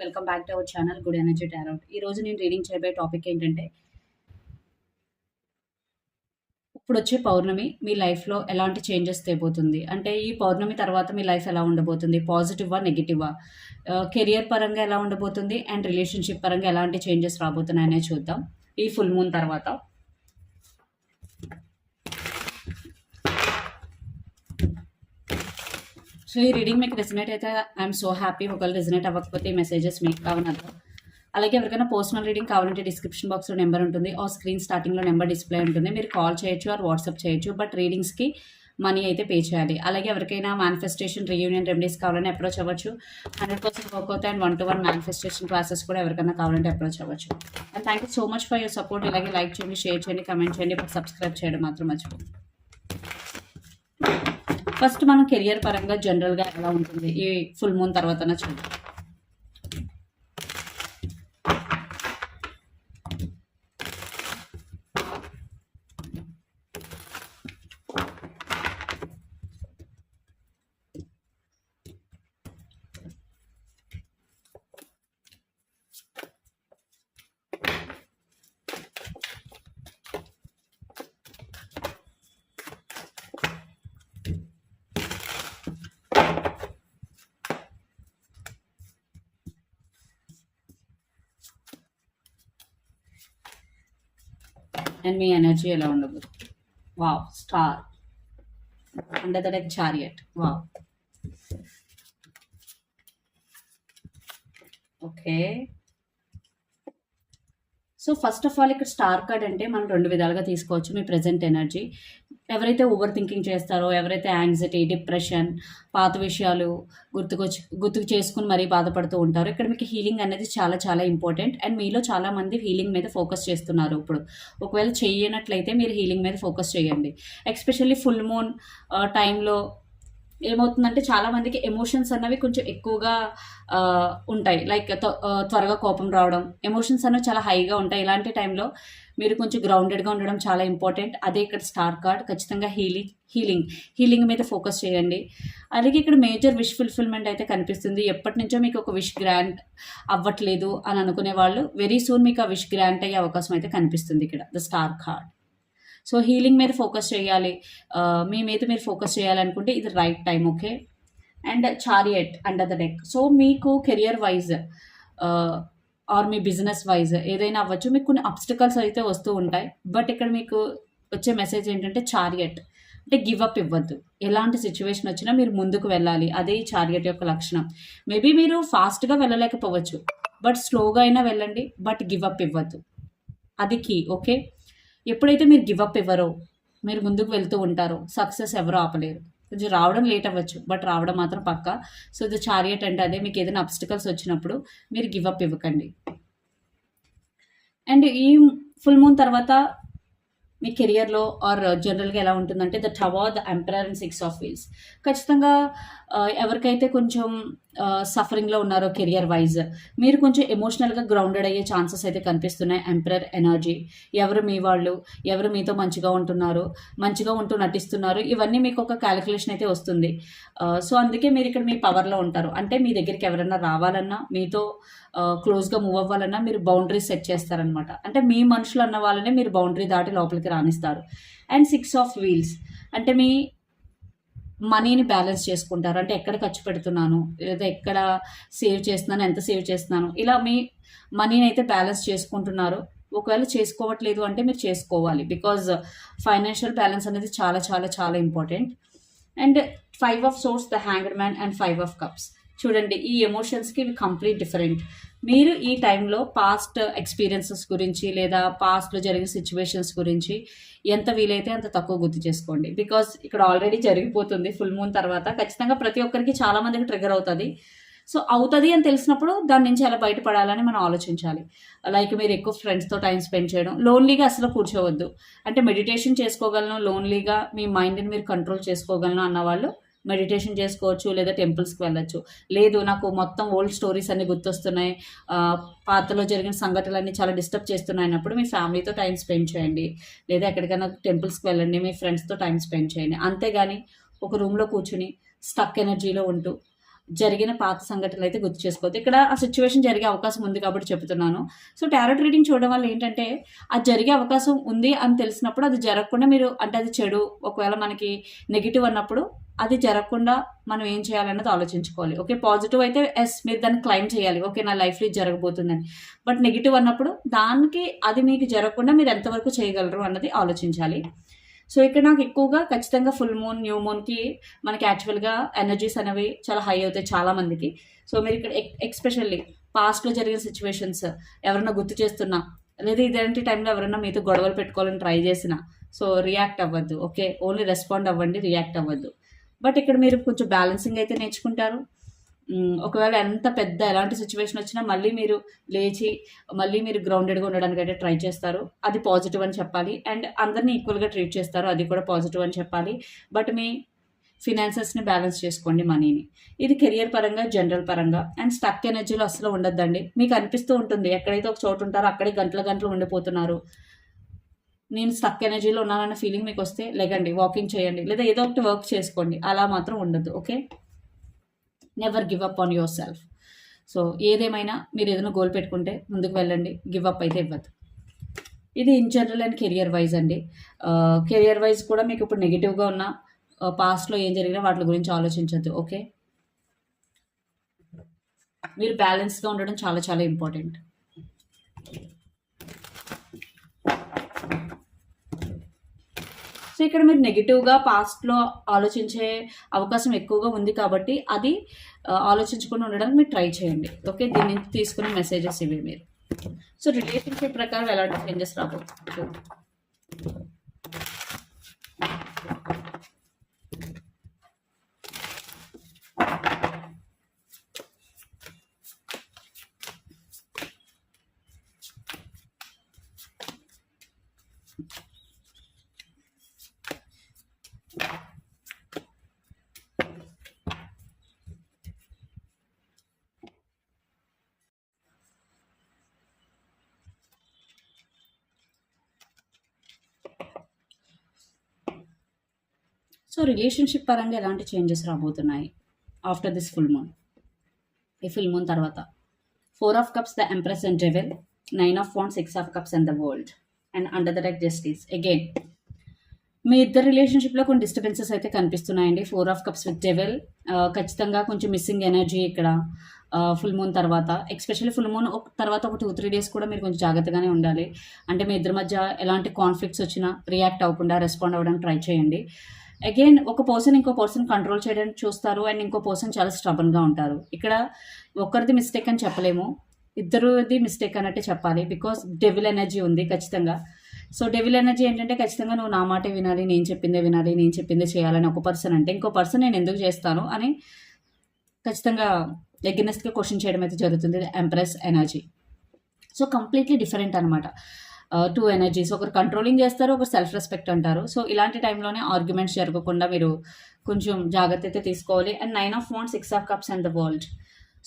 Welcome back to our channel good energy tarot. ఈ రోజు నేను రీడింగ్ చేయబోయే టాపిక్ ఏంటంటే ఇప్పుడు వచ్చే పౌర్ణమి మీ లైఫ్లో ఎలాంటి చేంజెస్ తేబోతుంది? అంటే ఈ పౌర్ణమి తర్వాత మీ లైఫ్ ఎలా ఉండబోతుంది? పాజిటివా నెగిటివా కెరియర్ పరంగా ఎలా ఉండబోతుంది? అండ్ రిలేషన్షిప్ పరంగా ఎలాంటి చేంజెస్ రాబోతున్నాయనే చూద్దాం. ఈ ఫుల్ మూన్ తర్వాత. సో ఈ రీడింగ్ మీకు రెసినేట్ అయితే ఐఎమ్ సో హ్యాపీ ఒకవేళ రెసినేట్ అవ్వకపోతే ఈ మెసేజెస్ మీకు కావనద్దు అలాగే ఎవరికైనా పర్సనల్ రీడింగ్ కావాలంటే డిస్క్రిప్షన్ బాక్స్లో నెంబర్ ఉంటుంది ఆ స్క్రీన్ స్టార్టింగ్లో నెంబర్ డిస్ప్లే ఉంటుంది. మీరు కాల్ చేయొచ్చు ఆర్ వాట్సాప్ చేయొచ్చు బట్ రీడింగ్స్కి మనీ అయితే పే చేయాలి. అలాగే ఎవరికైనా మేనిఫెస్టేషన్ రీయూనియన్ రెమెడీస్ కావాలని అప్రోచ్ అవ్వచ్చు. హండ్రెడ్ పర్సెంట్ వర్క్ అవుతాయి and one to one manifestation classes కూడా ఎవరికైనా కావాలంటే అప్రోచ్ అవ్వచ్చు. And thank you so much for your support ఇలాగే లైక్ చేయండి షేర్ చేయండి కమెంట్ చేయండి సబ్స్క్రైబ్ చేయడం మాత్రం మర్చిపోండి ఫస్ట్ మనం కెరియర్ పరంగా జనరల్గా ఎలా ఉంటుంది? ఈ ఫుల్ మూన్ తర్వాత చూద్దాం. అండ్ మీ ఎనర్జీ ఎలా ఉండదు. Wow star under the deck chariot wow okay so first of all ఇక్కడ స్టార్ కార్డ్ అంటే మనం రెండు విధాలుగా తీసుకోవచ్చు. మీ ప్రజెంట్ ఎనర్జీ ఎవరైతే ఓవర్ థింకింగ్ చేస్తారో ఎవరైతే యాంగ్జైటీ డిప్రెషన్ పాత విషయాలు గుర్తుకొచ్చి గుర్తుకు చేసుకుని మరీ బాధపడుతూ ఉంటారు ఇక్కడ మీకు హీలింగ్ అనేది చాలా చాలా ఇంపార్టెంట్ అండ్ మీలో చాలామంది హీలింగ్ మీద ఫోకస్ చేస్తున్నారు ఇప్పుడు. ఒకవేళ చేయనట్లయితే మీరు హీలింగ్ మీద ఫోకస్ చేయండి. ఎస్పెషల్లీ ఫుల్ మూన్ టైంలో ఏమవుతుందంటే చాలామందికి ఎమోషన్స్ అన్నవి కొంచెం ఎక్కువగా ఉంటాయి. లైక్ త్వ- త్వరగా కోపం రావడం ఎమోషన్స్ అన్నవి చాలా హైగా ఉంటాయి. ఇలాంటి టైంలో మీరు కొంచెం గ్రౌండెడ్గా ఉండడం చాలా ఇంపార్టెంట్ అదే ఇక్కడ స్టార్ కార్డ్ ఖచ్చితంగా హీలింగ్ హీలింగ్ హీలింగ్ మీద ఫోకస్ చేయండి. అలాగే ఇక్కడ మేజర్ విష్ ఫుల్ఫిల్మెంట్ అయితే కనిపిస్తుంది. ఎప్పటి నుంచో మీకు ఒక విష్ గ్రాంట్ అవ్వట్లేదు అని అనుకునే వాళ్ళు వెరీ సూన్ మీకు ఆ విష్ గ్రాంట్ అయ్యే అవకాశం అయితే కనిపిస్తుంది ఇక్కడ the star card so healing మీద ఫోకస్ చేయాలి. Uh, మీ మీద మీరు ఫోకస్ చేయాలనుకుంటే ఇది right time okay and chariot under the deck so మీకు కెరియర్ వైజ్ uh, ఆర్ మీ బిజినెస్ వైజ్ ఏదైనా అవ్వచ్చు. మీకు కొన్ని అబ్స్టికల్స్ అయితే వస్తూ ఉంటాయి. బట్ ఇక్కడ మీకు వచ్చే మెసేజ్ ఏంటంటే చారియట్ అంటే గివ్ అప్ ఇవ్వద్దు. ఎలాంటి సిచ్యువేషన్ వచ్చినా మీరు ముందుకు వెళ్ళాలి. అదే ఈ చారియట్ యొక్క లక్షణం. మేబీ మీరు ఫాస్ట్గా వెళ్ళలేకపోవచ్చు. బట్ స్లోగా అయినా వెళ్ళండి. బట్ గివ్ అప్ ఇవ్వద్దు. అది కీ ఓకే ఎప్పుడైతే మీరు గివ్ అప్ ఇవ్వరో మీరు ముందుకు వెళ్తూ ఉంటారో సక్సెస్ ఎవరో ఆపలేరు. కొంచెం రావడం లేట్ అవ్వచ్చు బట్ రావడం మాత్రం పక్క. సో ఇది చారియట్ అంటే అదే మీకు ఏదైనా అబ్స్టికల్స్ వచ్చినప్పుడు మీరు గివ్ అప్ ఇవ్వకండి. అండ్ ఈ ఫుల్ మూన్ తర్వాత మీ కెరియర్లో ఆర్ జనరల్గా ఎలా ఉంటుందంటే the tower the emperor and six of wheels ఖచ్చితంగా ఎవరికైతే కొంచెం సఫరింగ్లో ఉన్నారో కెరియర్ వైజ్ మీరు కొంచెం ఎమోషనల్గా గ్రౌండెడ్ అయ్యే ఛాన్సెస్ అయితే కనిపిస్తున్నాయి ఎంప్రర్ ఎనర్జీ ఎవరు మీ వాళ్ళు? ఎవరు మీతో మంచిగా ఉంటున్నారు? మంచిగా ఉంటూ నటిస్తున్నారు? ఇవన్నీ మీకు ఒక క్యాలిక్యులేషన్ అయితే వస్తుంది. సో అందుకే మీరు ఇక్కడ మీ పవర్లో ఉంటారు. అంటే మీ దగ్గరికి ఎవరైనా రావాలన్నా మీతో క్లోజ్గా మూవ్ అవ్వాలన్నా మీరు బౌండరీ సెట్ చేస్తారనమాట అంటే మీ మనుషులు అన్న వాళ్ళనే మీరు బౌండరీ దాటి లోపలికి రాణిస్తారు అండ్ సిక్స్ ఆఫ్ వీల్స్ అంటే మీ మనీని బ్యాలెన్స్ చేసుకుంటారు. అంటే ఎక్కడ ఖర్చు పెడుతున్నాను? లేదా ఎక్కడ సేవ్ చేస్తున్నాను? ఎంత సేవ్ చేస్తున్నాను? ఇలా మీ మనీని అయితే బ్యాలెన్స్ చేసుకుంటున్నారు. ఒకవేళ చేసుకోవట్లేదు అంటే మీరు చేసుకోవాలి. బికాజ్ ఫైనాన్షియల్ బ్యాలెన్స్ అనేది చాలా చాలా చాలా important. And five of swords the hanged man and five of cups. చూడండి ఈ ఎమోషన్స్కి ఇవి కంప్లీట్ డిఫరెంట్. మీరు ఈ టైంలో పాస్ట్ ఎక్స్పీరియన్సెస్ గురించి లేదా పాస్ట్లో జరిగిన సిచ్యువేషన్స్ గురించి ఎంత వీలైతే అంత తక్కువ గుర్తు చేసుకోండి. బికాస్ ఇక్కడ ఆల్రెడీ జరిగిపోతుంది ఫుల్ మూన్ తర్వాత ఖచ్చితంగా ప్రతి ఒక్కరికి చాలా మందికి ట్రిగర్ అవుతుంది. సో అవుతుంది అని తెలిసినప్పుడు దాని నుంచి ఎలా బయటపడాలని మనం ఆలోచించాలి. లైక్ మీరు ఎక్కువ ఫ్రెండ్స్తో టైం స్పెండ్ చేయడం లోన్లీగా అసలు కూర్చోవద్దు. అంటే మెడిటేషన్ చేసుకోగలను లోన్లీగా మీ మైండ్ని మీరు కంట్రోల్ చేసుకోగలను అన్న వాళ్ళు మెడిటేషన్ చేసుకోవచ్చు లేదా టెంపుల్స్కి వెళ్ళొచ్చు. లేదు నాకు మొత్తం ఓల్డ్ స్టోరీస్ అన్ని గుర్తొస్తున్నాయి. పాత్రలో పాతలో జరిగిన సంఘటనలన్నీ చాలా డిస్టర్బ్ చేస్తున్నాయి అన్నప్పుడు మీ ఫ్యామిలీతో టైం స్పెండ్ చేయండి. లేదా ఎక్కడికైనా టెంపుల్స్కి వెళ్ళండి మీ ఫ్రెండ్స్తో టైం స్పెండ్ చేయండి. అంతేగాని ఒక రూమ్లో కూర్చుని స్టక్ ఎనర్జీలో ఉంటూ జరిగిన పాత సంఘటనలు అయితే గుర్తు చేసుకోవద్దు. ఇక్కడ ఆ సిచ్యువేషన్ జరిగే అవకాశం ఉంది కాబట్టి చెప్తున్నాను. సో టారోట్ రీడింగ్ చూడడం వల్ల ఏంటంటే అది జరిగే అవకాశం ఉంది అని తెలిసినప్పుడు అది జరగకుండా మీరు అంటే అది చెడు ఒకవేళ మనకి నెగిటివ్ అన్నప్పుడు అది జరగకుండా మనం ఏం చేయాలన్నది ఆలోచించుకోవాలి. ఓకే పాజిటివ్ అయితే ఎస్ మీరు దాన్ని క్లైమ్ చేయాలి. ఓకే నా లైఫ్లో ఇది జరగబోతుందని. బట్ నెగిటివ్ అన్నప్పుడు దానికి అది మీకు జరగకుండా మీరు ఎంతవరకు చేయగలరు అన్నది ఆలోచించాలి. సో ఇక్కడ నాకు ఎక్కువగా ఖచ్చితంగా ఫుల్ మూన్ న్యూ మూన్కి మనకి యాక్చువల్గా ఎనర్జీస్ అనేవి చాలా హై అవుతాయి చాలా మందికి. సో మీరు ఇక్కడ ఎక్స్పెషల్లీ పాస్ట్లో జరిగిన సిచ్యువేషన్స్ ఎవరైనా గుర్తు చేస్తున్నా లేదా ఇదేంటి టైంలో ఎవరైనా మీతో గొడవలు పెట్టుకోవాలని ట్రై చేసినా సో రియాక్ట్ అవ్వద్దు ఓకే ఓన్లీ రెస్పాండ్ అవ్వండి రియాక్ట్ అవ్వద్దు. బట్ ఇక్కడ మీరు కొంచెం బ్యాలెన్సింగ్ అయితే నేర్చుకుంటారు. ఒకవేళ ఎంత పెద్ద ఎలాంటి సిచ్యువేషన్ వచ్చినా మళ్ళీ మీరు లేచి మళ్ళీ మీరు గ్రౌండెడ్గా ఉండడానికి అయితే ట్రై చేస్తారు. అది పాజిటివ్ అని చెప్పాలి. అండ్ అందరినీ ఈక్వల్గా ట్రీట్ చేస్తారు. అది కూడా పాజిటివ్ అని చెప్పాలి. బట్ మీ ఫినాన్సెస్ని బ్యాలెన్స్ చేసుకోండి మనీని ఇది కెరియర్ పరంగా జనరల్ పరంగా. అండ్ స్టక్ ఎనర్జీలో అసలు ఉండొద్దండి. మీకు అనిపిస్తూ ఉంటుంది. ఎక్కడైతే ఒక చోటు ఉంటారో అక్కడే గంటల గంటలు ఉండిపోతున్నారు. నేను స్టక్ ఎనర్జీలో ఉన్నానన్న ఫీలింగ్ మీకు వస్తే లేకండి వాకింగ్ చేయండి. లేదా ఏదో ఒకటి వర్క్ చేసుకోండి. అలా మాత్రం ఉండదు okay never give up on yourself so ఏదేమైనా మీరు ఏదైనా గోల్ పెట్టుకుంటే ముందుకు వెళ్ళండి. గివ్ అప్ అయితే ఇవ్వద్దు ఇది in general and career wise అండి. కెరియర్ వైజ్ కూడా మీకు ఇప్పుడు నెగిటివ్గా ఉన్న పాస్ట్లో ఏం జరిగినా వాటి గురించి ఆలోచించద్దు. ఓకే మీరు బ్యాలెన్స్గా ఉండడం చాలా చాలా ఇంపార్టెంట్ సో ఇక్కడ మీరు నెగిటివ్గా పాస్ట్లో ఆలోచించే అవకాశం ఎక్కువగా ఉంది కాబట్టి అది ఆలోచించకుండా ఉండడానికి మీరు ట్రై చేయండి. ఓకే దీని నుంచి తీసుకునే మెసేజెస్ ఇవి మీరు. సో రిలేషన్షిప్ ప్రకారం ఎలాంటి చేంజెస్ రాబోతుంది సో రిలేషన్షిప్ పరంగా ఎలాంటి చేంజెస్ రాబోతున్నాయి ఆఫ్టర్ దిస్ ఫుల్ మూన్? ఈ ఫుల్ మూన్ తర్వాత. Four of cups the empress and devil nine of van six of cups and the world and under the deck justice again మీ ఇద్దరు రిలేషన్షిప్లో కొన్ని disturbances అయితే కనిపిస్తున్నాయండి. Four of cups with devil ఖచ్చితంగా కొంచెం missing energy ఇక్కడ uh, full moon తర్వాత. Especially full moon తర్వాత ఒక టూ త్రీ డేస్ కూడా మీరు కొంచెం జాగ్రత్తగానే ఉండాలి. అంటే మీ ఇద్దరి మధ్య ఎలాంటి కాన్ఫ్లిక్ట్స్ వచ్చినా రియాక్ట్ అవ్వకుండా రెస్పాండ్ అవ్వడానికి ట్రై చేయండి. అగైన్ ఒక పర్సన్ ఇంకో పర్సన్ కంట్రోల్ చేయడానికి చూస్తారు అండ్ ఇంకో పర్సన్ చాలా స్ట్రబన్గా ఉంటారు. ఇక్కడ ఒక్కరిది మిస్టేక్ అని చెప్పలేము. ఇద్దరుది మిస్టేక్ అన్నట్టే చెప్పాలి బికాస్ డెవిల్ ఎనర్జీ ఉంది ఖచ్చితంగా. సో డెవిల్ ఎనర్జీ ఏంటంటే ఖచ్చితంగా నువ్వు నా మాటే వినాలి నేను చెప్పిందే వినాలి నేను చెప్పిందే చేయాలని ఒక పర్సన్ అంటే ఇంకో పర్సన్ నేను ఎందుకు చేస్తాను అని ఖచ్చితంగా ఎగ్నెస్ట్గా క్వశ్చన్ చేయడం అయితే జరుగుతుంది. Empress energy so completely different అనమాట టూ ఎనర్జీస్ ఒకరు కంట్రోలింగ్ చేస్తారు ఒకరు సెల్ఫ్ రెస్పెక్ట్ అంటారు. సో ఇలాంటి టైంలోనే ఆర్గ్యుమెంట్స్ జరగకుండా మీరు కొంచెం జాగ్రత్త అయితే తీసుకోవాలి. And nine of phone six of cups and the world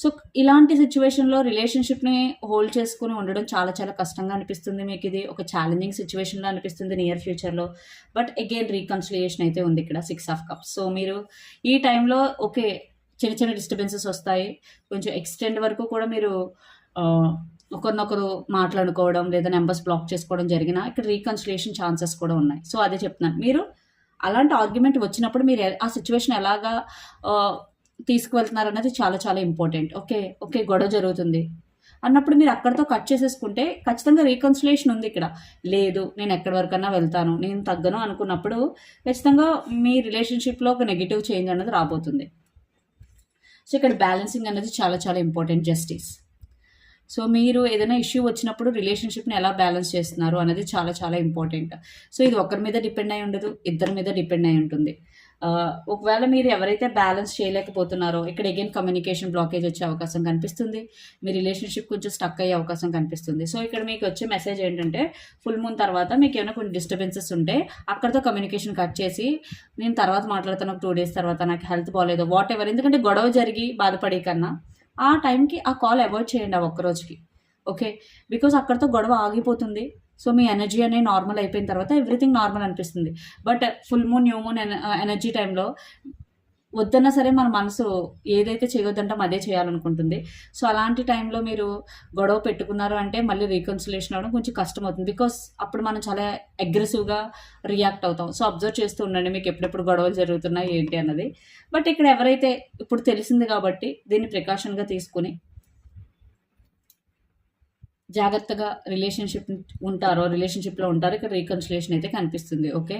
so ఇలాంటి సిచ్యువేషన్లో రిలేషన్షిప్ని హోల్డ్ చేసుకుని ఉండడం చాలా చాలా కష్టంగా అనిపిస్తుంది మీకు. ఇది ఒక ఛాలెంజింగ్ సిచ్యువేషన్లో అనిపిస్తుంది నియర్ ఫ్యూచర్లో బట్ అగైన్ రీకన్సిలియేషన్ అయితే ఉంది ఇక్కడ సిక్స్ ఆఫ్ కప్స్ సో మీరు ఈ టైంలో ఓకే చిన్న చిన్న డిస్టర్బెన్సెస్ వస్తాయి. కొంచెం ఎక్స్టెండ్ వరకు కూడా మీరు ఒకరినొకరు మాట్లాడుకోవడం లేదా నెంబర్స్ బ్లాక్ చేసుకోవడం జరిగినా ఇక్కడ రీకన్సిలేషన్ ఛాన్సెస్ కూడా ఉన్నాయి. సో అదే చెప్తున్నాను. మీరు అలాంటి ఆర్గ్యుమెంట్ వచ్చినప్పుడు మీరు ఆ సిచ్యువేషన్ ఎలాగా తీసుకువెళ్తున్నారు అనేది చాలా చాలా ఇంపార్టెంట్. ఓకే ఓకే గొడవ జరుగుతుంది అన్నప్పుడు మీరు అక్కడితో కట్ చేసేసుకుంటే ఖచ్చితంగా రీకన్సిలేషన్ ఉంది ఇక్కడ. లేదు నేను ఎక్కడి వరకన్నా వెళ్తాను నేను తగ్గను అనుకున్నప్పుడు ఖచ్చితంగా మీ రిలేషన్షిప్లో ఒక నెగిటివ్ చేంజ్ అనేది రాబోతుంది. సో ఇక్కడ బ్యాలెన్సింగ్ అనేది చాలా చాలా ఇంపార్టెంట్ జస్టిస్. సో మీరు ఏదైనా ఇష్యూ వచ్చినప్పుడు రిలేషన్షిప్ని ఎలా బ్యాలెన్స్ చేస్తున్నారు అనేది చాలా చాలా ఇంపార్టెంట్. సో ఇది ఒకరి మీద డిపెండ్ అయి ఉండదు ఇద్దరి మీద డిపెండ్ అయి ఉంటుంది. ఒకవేళ మీరు ఎవరైతే బ్యాలెన్స్ చేయలేకపోతున్నారో ఇక్కడ అగైన్ కమ్యూనికేషన్ బ్లాకేజ్ వచ్చే అవకాశం కనిపిస్తుంది. మీ రిలేషన్షిప్ కొంచెం స్టక్ అయ్యే అవకాశం కనిపిస్తుంది. సో ఇక్కడ మీకు వచ్చే మెసేజ్ ఏంటంటే ఫుల్ మూన్ తర్వాత మీకు ఏమైనా కొన్ని డిస్టర్బెన్సెస్ ఉంటే అక్కడతో కమ్యూనికేషన్ కట్ చేసి నేను తర్వాత మాట్లాడతాను ఒక టూ డేస్ తర్వాత నాకు హెల్త్ బాగాలేదు వాట్ ఎవర్ ఎందుకంటే గొడవ జరిగి బాధపడే కన్నా ఆ టైంకి ఆ కాల్ అవాయిడ్ చేయండి ఆ ఒక్క రోజుకి ఓకే? బికాస్ అక్కడితో గొడవ ఆగిపోతుంది. సో మీ ఎనర్జీ అనేది నార్మల్ అయిపోయిన తర్వాత ఎవ్రీథింగ్ నార్మల్ అనిపిస్తుంది. But full moon new moon energy టైంలో వద్దన్నా సరే మన మనసు ఏదైతే చేయొద్దంటాం అదే చేయాలనుకుంటుంది. సో అలాంటి టైంలో మీరు గొడవ పెట్టుకున్నారు అంటే మళ్ళీ రీకన్సిలేషన్ అవ్వడం కొంచెం కష్టం అవుతుంది బికాస్ అప్పుడు మనం చాలా అగ్రెసివ్గా రియాక్ట్ అవుతాం. సో అబ్జర్వ్ చేస్తూ ఉండండి మీకు ఎప్పుడెప్పుడు గొడవలు జరుగుతున్నాయి ఏంటి అన్నది. బట్ ఇక్కడ ఎవరైతే ఇప్పుడు తెలిసింది కాబట్టి దీన్ని ప్రికాషన్గా తీసుకుని జాగ్రత్తగా రిలేషన్షిప్ ఉంటారో రిలేషన్షిప్లో ఉంటారో ఇక్కడ రీకన్సిలేషన్ అయితే కనిపిస్తుంది. ఓకే?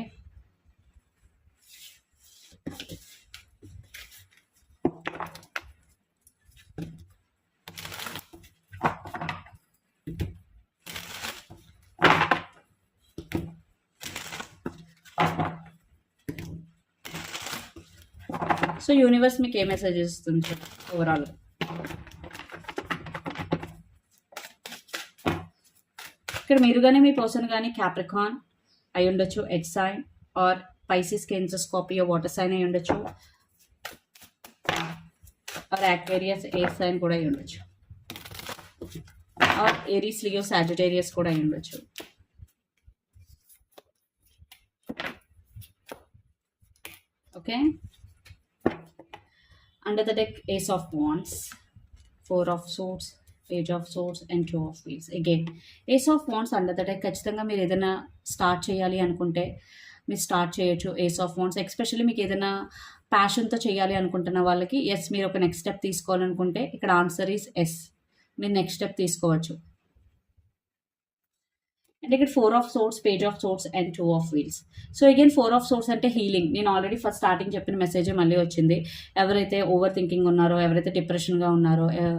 సో యూనివర్స్ మీకు ఏ మెసేజ్ ఇస్తుంది ఓవరాల్ ఇక్కడ మీరు కానీ మీ పర్సన్ కానీ క్యాప్రికాన్ అయి ఉండొచ్చు earth sign or Pisces Cancer Scorpio water sign అయి ఉండొచ్చు ఆర్ యాక్వేరియస్ ఎయిర్ సైన్ కూడా అయి ఉండొచ్చు. ఆర్ ఏరీస్ లియో సాజిటేరియస్ కూడా అయి ఉండొచ్చు. Okay. Under the deck ace of wands four of swords page of swords and two of wheels again ace of wands under the deck ఖచ్చితంగా మీరు ఏదైనా start చేయాలి అనుకుంటే మీరు స్టార్ట్ చేయొచ్చు. ఏస్ ఆఫ్ వాన్స్ ఎస్పెషల్లీ మీకు ఏదైనా ప్యాషన్తో చేయాలి అనుకుంటున్న వాళ్ళకి ఎస్ మీరు ఒక నెక్స్ట్ స్టెప్ తీసుకోవాలనుకుంటే ఇక్కడ ఆన్సర్ ఈస్ ఎస్ మీరు నెక్స్ట్ స్టెప్ తీసుకోవచ్చు. అండ్ ఇక్కడ four of swords page of swords and two of wheels so again four of swords అంటే హీలింగ్ నేను ఆల్రెడీ ఫస్ట్ స్టార్టింగ్ చెప్పిన మెసేజ్ మళ్ళీ వచ్చింది. ఎవరైతే ఓవర్ థింకింగ్ ఉన్నారో ఎవరైతే డిప్రెషన్గా ఉన్నారో eh,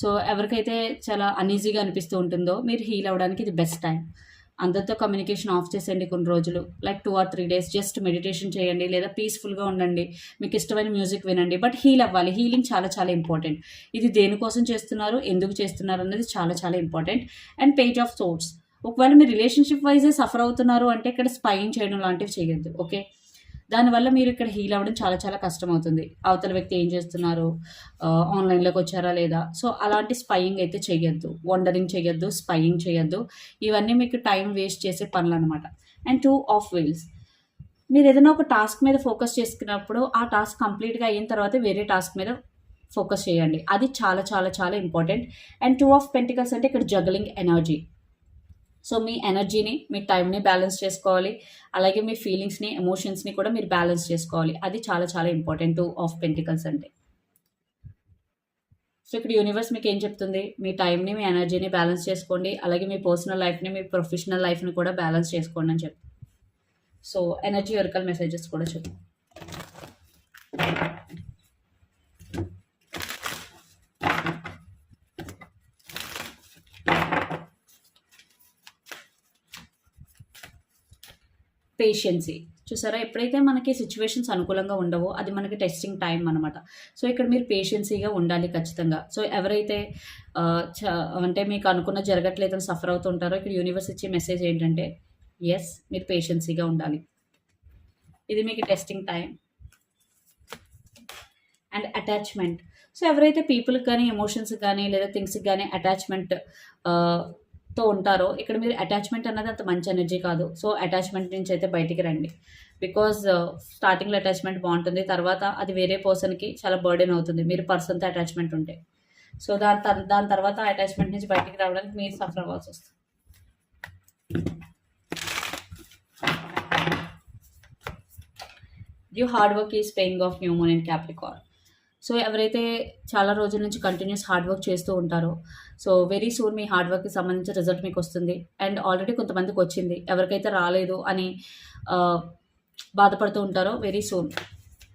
సో ఎవరికైతే చాలా అన్ఈజీగా అనిపిస్తూ ఉంటుందో మీరు హీల్ అవ్వడానికి ఇది బెస్ట్ టైం అందరితో కమ్యూనికేషన్ ఆఫ్ చేసేయండి కొన్ని రోజులు. Like two or three days just meditation చేయండి లేదా పీస్ఫుల్గా ఉండండి. మీకు ఇష్టమైన మ్యూజిక్ వినండి. బట్ హీల్ అవ్వాలి. హీలింగ్ చాలా చాలా ఇంపార్టెంట్ ఇది దేనికోసం చేస్తున్నారు? ఎందుకు చేస్తున్నారు? అన్నది చాలా చాలా important and page of swords ఒకవేళ మీరు రిలేషన్షిప్ వైజే సఫర్ అవుతున్నారు అంటే ఇక్కడ స్పైన్ చేయడం లాంటివి చేయొద్దు. ఓకే దానివల్ల మీరు ఇక్కడ హీల్ అవ్వడం చాలా చాలా కష్టం అవుతుంది అవతల వ్యక్తి ఏం చేస్తున్నారు? ఆన్లైన్లోకి వచ్చారా లేదా? సో అలాంటి స్పయింగ్ అయితే చేయొద్దు వండరింగ్ చేయొద్దు స్పయింగ్ చేయొద్దు ఇవన్నీ మీకు టైం వేస్ట్ చేసే పనులు అనమాట అండ్ టూ ఆఫ్ వీల్స్ మీరు ఏదైనా ఒక టాస్క్ మీద ఫోకస్ చేసుకున్నప్పుడు ఆ టాస్క్ కంప్లీట్గా అయిన తర్వాత వేరే టాస్క్ మీద ఫోకస్ చేయండి. అది చాలా చాలా చాలా important and two of pentacles అంటే ఇక్కడ జగలింగ్ ఎనర్జీ సో మీ ఎనర్జీని మీ టైంని బ్యాలెన్స్ చేసుకోవాలి. అలాగే మీ ఫీలింగ్స్ని ఎమోషన్స్ని కూడా మీరు బ్యాలెన్స్ చేసుకోవాలి. అది చాలా చాలా ఇంపార్టెంట్ ఆఫ్ పెంటికల్స్ అంటే. సో ఇక్కడ యూనివర్స్ మీకు ఏం చెప్తుంది? మీ టైంని మీ ఎనర్జీని బ్యాలెన్స్ చేసుకోండి. అలాగే మీ పర్సనల్ లైఫ్ని మీ ప్రొఫెషనల్ లైఫ్ని కూడా బ్యాలెన్స్ చేసుకోండి అని చెప్తుంది. సో ఎనర్జీ వర్కల్ మెసేజెస్ కూడా చెప్తాను పేషెన్సీ చూసారా? ఎప్పుడైతే మనకి సిచ్యువేషన్స్ అనుకూలంగా ఉండవో అది మనకి టెస్టింగ్ టైం అనమాట సో ఇక్కడ మీరు పేషెన్సీగా ఉండాలి ఖచ్చితంగా. సో ఎవరైతే అంటే మీకు అనుకున్న జరగట్లేదని సఫర్ అవుతుంటారో ఇక్కడ యూనివర్స్ ఇచ్చే మెసేజ్ ఏంటంటే ఎస్ మీరు పేషెన్సీగా ఉండాలి. ఇది మీకు testing time and attachment so ఎవరైతే పీపుల్కి కానీ ఎమోషన్స్కి కానీ లేదా థింగ్స్కి కానీ అటాచ్మెంట్ తో ఉంటారో ఇక్కడ మీరు అటాచ్మెంట్ అన్నది అంత మంచి ఎనర్జీ కాదు. సో అటాచ్మెంట్ నుంచి అయితే బయటికి రండి. బికాజ్ స్టార్టింగ్లో అటాచ్మెంట్ బాగుంటుంది తర్వాత అది వేరే పర్సన్కి చాలా బర్డెన్ అవుతుంది. మీరు పర్సన్తో అటాచ్మెంట్ ఉంటే. సో దాని తర్ దాని తర్వాత అటాచ్మెంట్ నుంచి బయటికి రావడానికి మీరు సఫర్ అవ్వాల్సి వస్తుంది. You hard work is paying off new moon Capricorn so ఎవరైతే చాలా రోజుల నుంచి కంటిన్యూస్ హార్డ్ వర్క్ చేస్తూ ఉంటారో సో వెరీ సూన్ మీ హార్డ్ వర్క్కి సంబంధించిన రిజల్ట్ మీకు వస్తుంది. అండ్ ఆల్రెడీ కొంతమందికి వచ్చింది. ఎవరికైతే రాలేదు అని బాధపడుతూ ఉంటారో వెరీ సూన్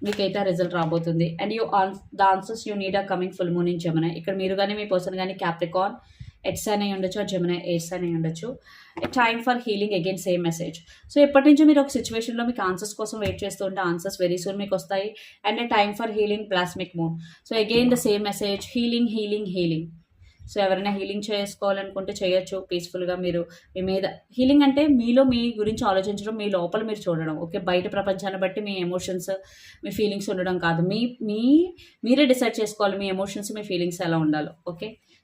మీకైతే ఆ రిజల్ట్ రాబోతుంది. And you on the answers you need ఆ coming full moon in Gemini ఇక్కడ మీరు కానీ మీ పర్సన్ కానీ క్యాప్రికాన్ ఎట్స్ అని ఉండొచ్చు ఆ జమున ఎయిట్స్ అని ఉండొచ్చు. Time for healing again same message so ఎప్పటి నుంచో మీరు ఒక సిచ్యువేషన్లో మీకు ఆన్సర్స్ కోసం వెయిట్ చేస్తూ ఉంటే ఆన్సర్స్ వెరీ సూన్ మీకు వస్తాయి. And time for healing plasmic moon so again the same message healing healing healing so ఎవరైనా హీలింగ్ చేసుకోవాలనుకుంటే చేయొచ్చు. పీస్ఫుల్గా మీరు మీ మీద హీలింగ్ అంటే మీలో మీ గురించి ఆలోచించడం మీ లోపల మీరు చూడడం. ఓకే బయట ప్రపంచాన్ని బట్టి మీ ఎమోషన్స్ మీ ఫీలింగ్స్ ఉండడం కాదు. మీ మీ మీరే డిసైడ్ చేసుకోవాలి మీ ఎమోషన్స్ మీ ఫీలింగ్స్ ఎలా ఉండాలో. ఓకే?